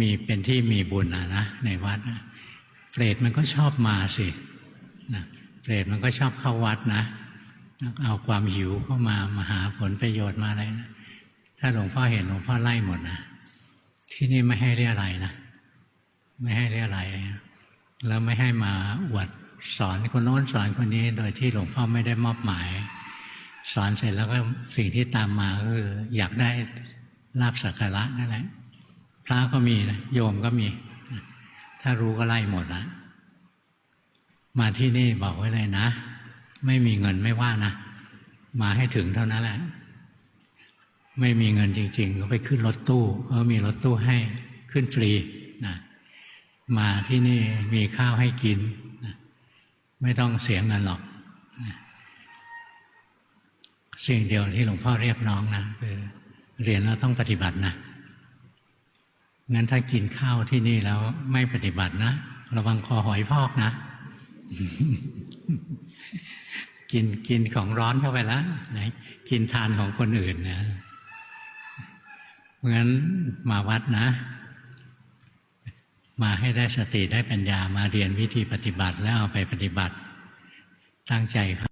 มีเป็นที่มีบุญนะนะในวัดนะเปรตมันก็ชอบมาสินะเปรตมันก็ชอบเข้าวัดนะเอาความหิวเข้ามามาหาผลประโยชน์มาอะไรนะถ้าหลวงพ่อเห็นหลวงพ่อไล่หมดนะที่นี่ไม่ให้เรียอะไรนะไม่ให้เรียอะไรแล้วไม่ให้มาอวดสอนคนโน้นสอนคนนี้โดยที่หลวงพ่อไม่ได้มอบหมาย สอนเสร็จแล้วก็สิ่งที่ตามมาก็คืออยากได้ลาบสักการะนั่นแหละ พระก็มีนะโยมก็มี ถ้ารู้ก็ไล่หมดละมาที่นี่บอกไว้เลยนะ ไม่มีเงินไม่ว่านะ มาให้ถึงเท่านั้นแหละ ไม่มีเงินจริง ๆ ก็ไปขึ้นรถตู้เขามีรถตู้ให้ขึ้นฟรีนะมาที่นี่มีข้าวให้กินนะไม่ต้องเสียเงินหรอกนะสิ่งเดียวที่หลวงพ่อเรียกน้องนะคือเรียนแล้วต้องปฏิบัตินะ งั้นถ้ากินข้าวที่นี่แล้วไม่ปฏิบัตินะ ระวังคอหอยพอกนะ กินกินของร้อนเข้าไปแล้วไหนกินทานของคนอื่นนะเพราะงั้นมาวัดนะ มาให้ได้สติได้ปัญญามาเรียนวิธีปฏิบัติแล้วเอาไปปฏิบัติตั้งใจครับ